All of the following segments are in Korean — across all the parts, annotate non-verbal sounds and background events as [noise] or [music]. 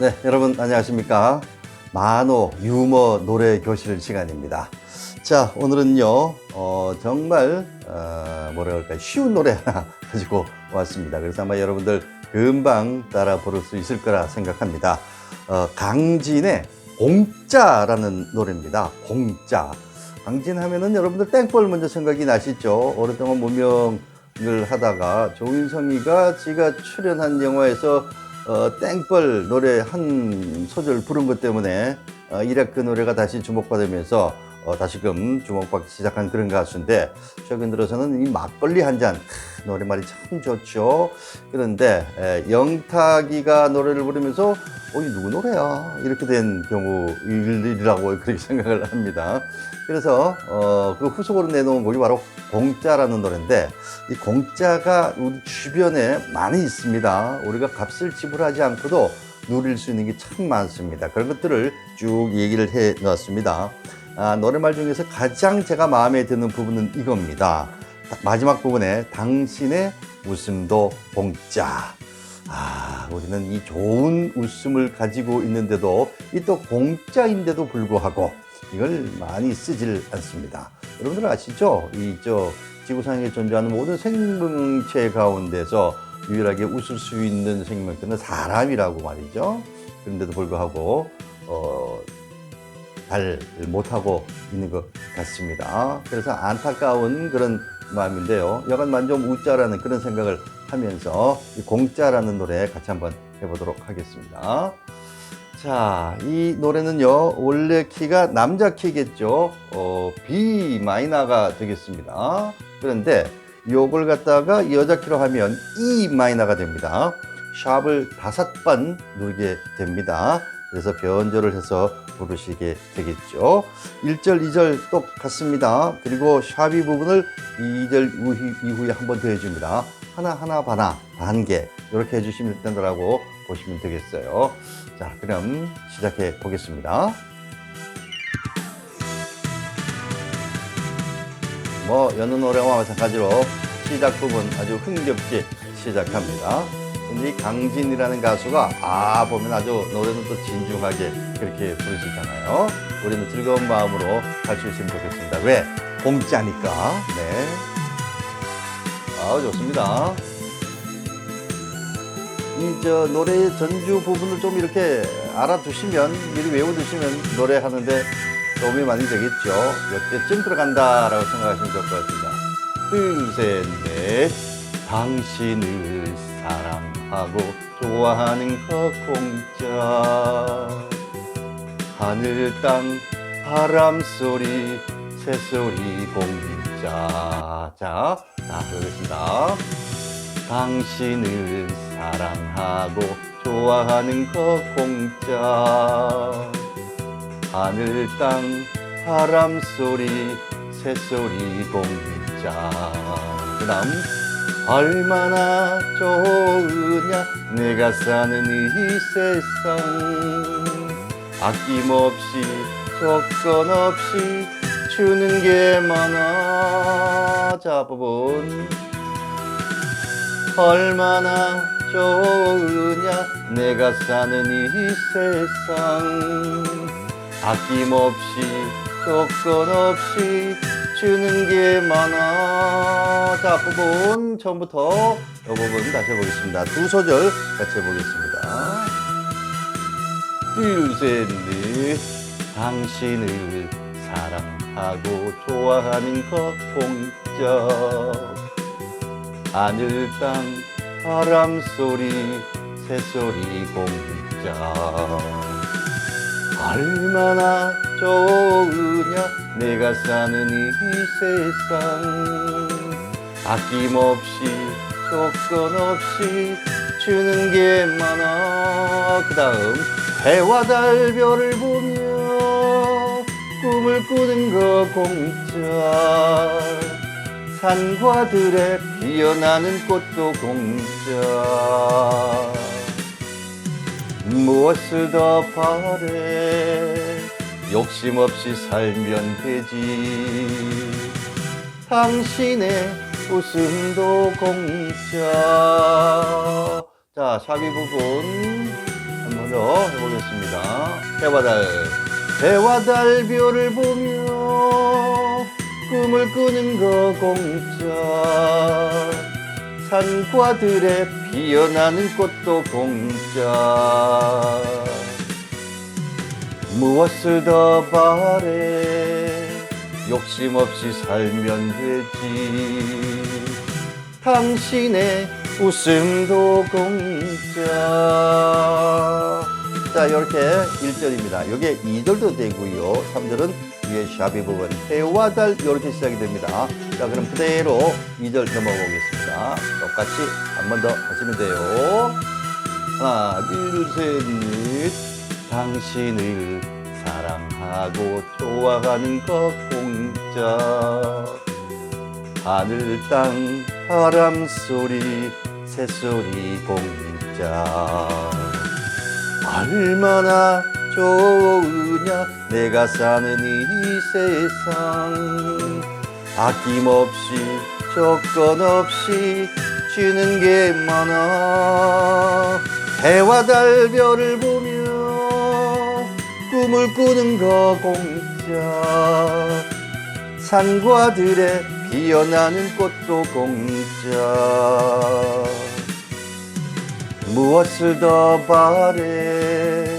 네, 여러분 안녕하십니까? 만호 유머 노래 교실 시간입니다. 자, 오늘은요, 어, 정말, 어, 뭐라 그럴까요? 쉬운 노래 하나 [laughs] 가지고 왔습니다. 그래서 아마 여러분들 금방 따라 부를 수 있을 거라 생각합니다. 어, 강진의 공짜라는 노래입니다. 공짜. 강진 하면은 여러분들 땡벌 먼저 생각이 나시죠? 오랫동안 무명을 하다가 조인성이가 지가 출연한 영화에서 어, 땡벌 노래 한 소절 부른 것 때문에 어, 이rak 그 노래가 다시 주목받으면서 어, 다시금 주목받기 시작한 그런 가수인데 최근 들어서는 이 막걸리 한 잔 노래말이 참 좋죠. 그런데 에, 영탁이가 노래를 부르면서 어, 이 누구 노래야? 이렇게 된 경우일이라고 [laughs] 그렇게 생각을 합니다. 그래서 어, 그 후속으로 내놓은 곡이 바로 공짜라는 노래인데 이 공짜가 우리 주변에 많이 있습니다. 우리가 값을 지불하지 않고도 누릴 수 있는 게 참 많습니다. 그런 것들을 쭉 얘기를 해 놓았습니다. 아, 노래말 중에서 가장 제가 마음에 드는 부분은 이겁니다. 마지막 부분에 당신의 웃음도 공짜. 아, 우리는 이 좋은 웃음을 가지고 있는데도 이 또 공짜인데도 불구하고 이걸 많이 쓰질 않습니다. 여러분들 아시죠? 이 저 지구상에 존재하는 모든 생명체 가운데서 유일하게 웃을 수 있는 생명체는 사람이라고 말이죠. 그런데도 불구하고 어, 잘 못하고 있는 것 같습니다. 그래서 안타까운 그런 마음인데요. 여간만 좀 웃자라는 그런 생각을 하면서 이 공짜라는 노래 같이 한번 해보도록 하겠습니다. 자, 이 노래는요, 원래 키가 남자 키겠죠. 어, B 마이너가 되겠습니다. 그런데 요걸 갖다가 여자 키로 하면 E 마이너가 됩니다. 샵을 다섯 번 누르게 됩니다. 그래서 변조를 해서 부르시게 되겠죠. 1절, 2절 똑같습니다. 그리고 샵이 부분을 2절 이후에 한 번 더 해줍니다. 하나하나 반하, 반개. 이렇게 해주시면 된다고 보시면 되겠어요. 자, 그럼 시작해 보겠습니다. 뭐, 여느 노래와 마찬가지로 시작 부분 아주 흥겹게 시작합니다. 이 강진이라는 가수가 아 보면 아주 노래는 또 진중하게 그렇게 부르시잖아요. 우리는 즐거운 마음으로 할수 있으면 좋겠습니다. 왜? 공짜니까. 네. 아 좋습니다. 이 저 노래 전주 부분을 좀 이렇게 알아두시면 미리 외워두시면 노래하는데 도움이 많이 되겠죠. 이때쯤 들어간다라고 생각하시면 좋을 것 같습니다. 둘, 셋, 넷. 당신을 사랑 하고 좋아하는 거 공짜. 하늘 땅 바람 소리 새소리 공짜. 자, 자, 그러겠습니다. 당신을 사랑하고 좋아하는 거 공짜. 하늘 땅 바람 소리 새소리 공짜. 그 다음 얼마나 좋으냐. 내가 사는 이 세상 아낌없이 조건 없이 주는 게 많아. 자 부분. 얼마나 좋으냐. 내가 사는 이 세상. 아낌없이 조건 없이 주는 게 많아. 자 부분 처음부터 이 부분 다시 해보겠습니다. 두 소절 같이 해보겠습니다. 둘셋넷. 당신을 사랑하고 좋아하는 것 공짜 하늘 땅 바람 소리 새소리 공짜 얼마나 좋으냐 내가 사는 이 세상. 아낌없이 조건 없이 주는 게 많아. 그 다음 해와 달 별을 보며 꿈을 꾸는 거 공짜. 산과 들에 피어나는 꽃도 공짜 무엇을 더 바래 욕심 없이 살면 되지 당신의 웃음도 공짜 자 샤비 부분 한번 번더 해보겠습니다. 해와 달, 해와 달 별을 보며 꿈을 꾸는 거 공짜. 산과 들에 피어나는 꽃도 공짜. 무엇을 더 바래? 욕심 없이 살면 되지. 당신의 웃음도 공짜. 자 이렇게 1절입니다. 여기에 2절도 되고요. 3절은 위에 샤비 부분. 해와 달 이렇게 시작이 됩니다. 자 그럼 그대로 2절 넘어가 보겠습니다. 똑같이 한 번 더 하시면 돼요. 하나 둘셋넷. 당신을 사랑하고 좋아하는 것 공짜. 하늘 땅 바람 소리 새소리 공짜. 얼마나 좋 으냐? 내가 사는 이 세상. 아낌없이 조건 없이 주는 게 많아. 해와 달 별을 보며 꿈을 꾸는 거 공짜. 산과 들에 피어나는 꽃도 공짜. 무엇을 더 바래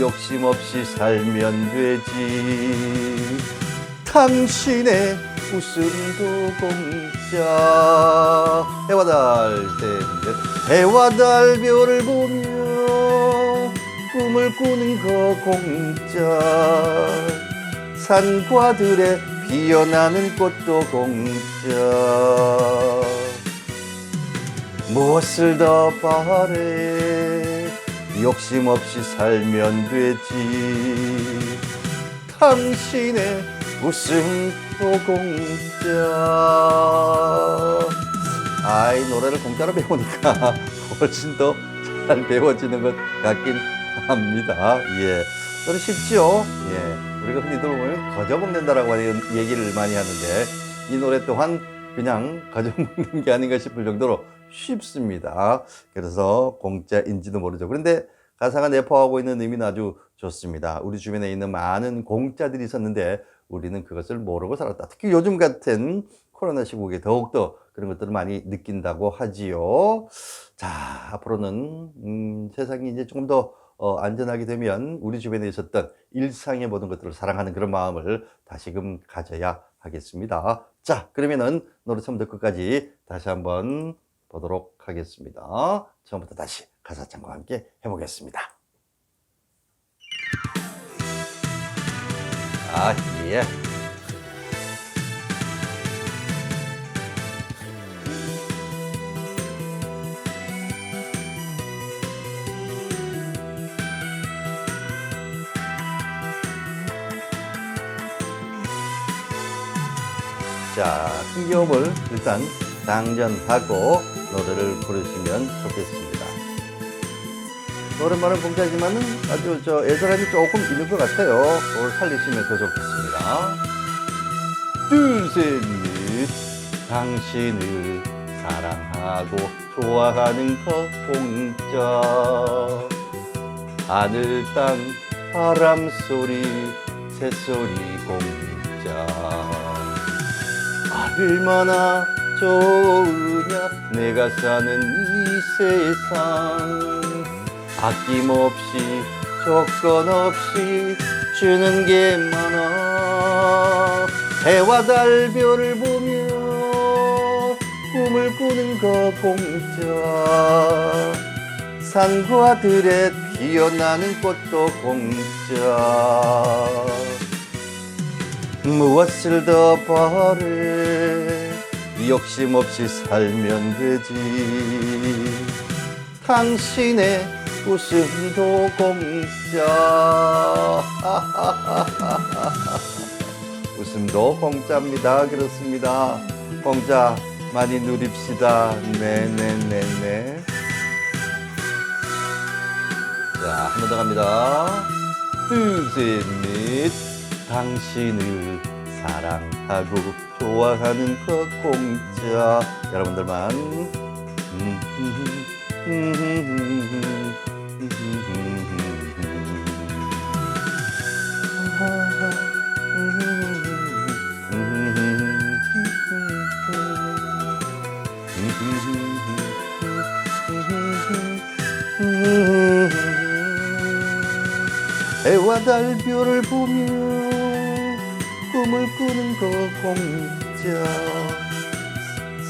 욕심 없이 살면 되지. 당신의 웃음도 공짜. 해와 달 셋넷 해와 달 별을 보며 꿈을 꾸는 거 공짜. 산과 들에 피어나는 꽃도 공짜. 무엇을 더 바래 욕심 없이 살면 되지. 당신의 웃음도 공짜 아이 노래를 공짜로 배우니까 [laughs] 훨씬 더 잘 배워지는 것 같긴 합니다. 예. 노래 쉽죠 예. 우리가 흔히 들어보면 거저 먹는다라고 하는 얘기를 많이 하는데 이 노래 또한 그냥 거저 [laughs] 먹는 게 아닌가 싶을 정도로 쉽습니다. 그래서 공짜인지도 모르죠. 그런데 가사가 내포하고 있는 의미는 아주 좋습니다. 우리 주변에 있는 많은 공짜들이 있었는데 우리는 그것을 모르고 살았다. 특히 요즘 같은 코로나 시국에 더욱더 그런 것들을 많이 느낀다고 하지요. 자, 앞으로는 음, 세상이 이제 조금 더 어, 안전하게 되면 우리 주변에 있었던 일상의 모든 것들을 사랑하는 그런 마음을 다시금 가져야 하겠습니다. 자, 그러면은 노래 처음부터 끝까지 다시 한번 보도록 하겠습니다. 처음부터 다시 가사창과 함께 해보겠습니다. 아, 예. 자, 흥겨움을 일단 당전하고 노래를 부르시면 좋겠습니다. 노랫말은 공짜지만은 아주 저 애절함이 조금 있는 것 같아요. 그걸 살리시면 더 좋겠습니다. 둘, 셋, 넷. 당신을 사랑하고 좋아하는 것 공짜. 하늘, 땅, 바람 소리, 새소리 공짜. 얼마나 좋으냐? 내가 사는 이 세상. 아낌없이 조건 없이 주는 게 많아. 해와 달 별을 보며 꿈을 꾸는 거 공짜 산과 들에 피어나는 꽃도 공짜 무엇을 더 바래 욕심 없이 살면 되지. 당신의 웃음도 공짜 [laughs] 웃음도 공짜입니다. 그렇습니다. 공짜 많이 누립시다. 네네네네. 자한 번 더 갑니다. 둘셋넷. 당신을 사랑하고 좋아하는 것 공짜 여러분들만. 해와 달별을 보며 꿈을 꾸는 거 공짜.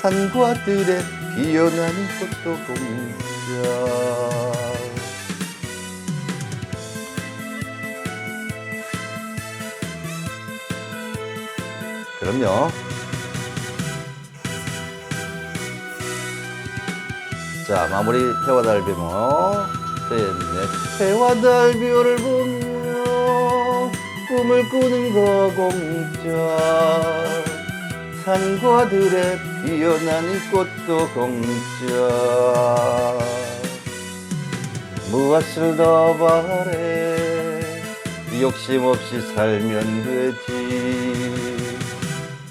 산과 들에 피어나는 꽃도 공짜. 그럼요. 자 마무리 달별모. 셋넷 해와 달별을 보며 꿈을 꾸는 거 공짜. 산과 들에 피어나는 꽃도 공짜. 무엇을 더 바래? 욕심 없이 살면 되지.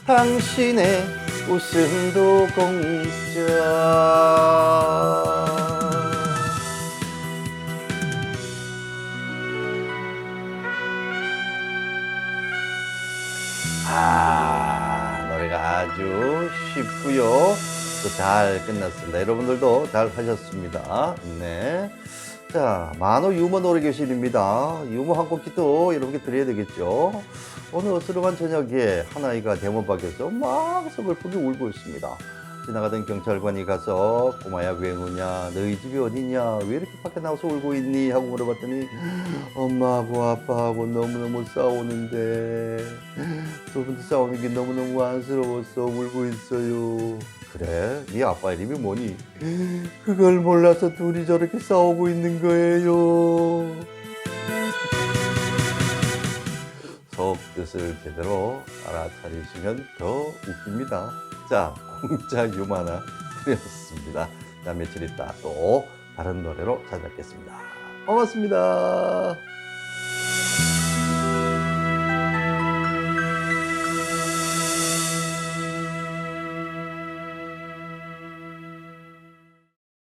당신의 웃음도 공짜 아, 노래가 아주 쉽고요. 또 잘 끝났습니다. 여러분들도 잘 하셨습니다. 네. 자, 만호 유머 노래 교실입니다. 유머 한 곡기 또 여러분께 드려야 되겠죠. 오늘 어스름한 저녁에 한 아이가 대문 밖에서 막 서글프게 울고 있습니다. 지나가던 경찰관이 가서 꼬마야 왜 우냐? 너희 집이 어디냐? 왜 이렇게 밖에 나와서 울고 있니? 하고 물어봤더니 엄마하고 아빠하고 너무너무 싸우는데 두 분도 싸우는 게 너무너무 안쓰러워서 울고 있어요. 그래? 네 아빠 이름이 뭐니? 그걸 몰라서 둘이 저렇게 싸우고 있는 거예요. 속 뜻을 제대로 알아차리시면 더 웃깁니다. 자, 공짜 유머 하나 드렸습니다. 자, 며칠 있다 또 다른 노래로 찾아뵙겠습니다. 고맙습니다.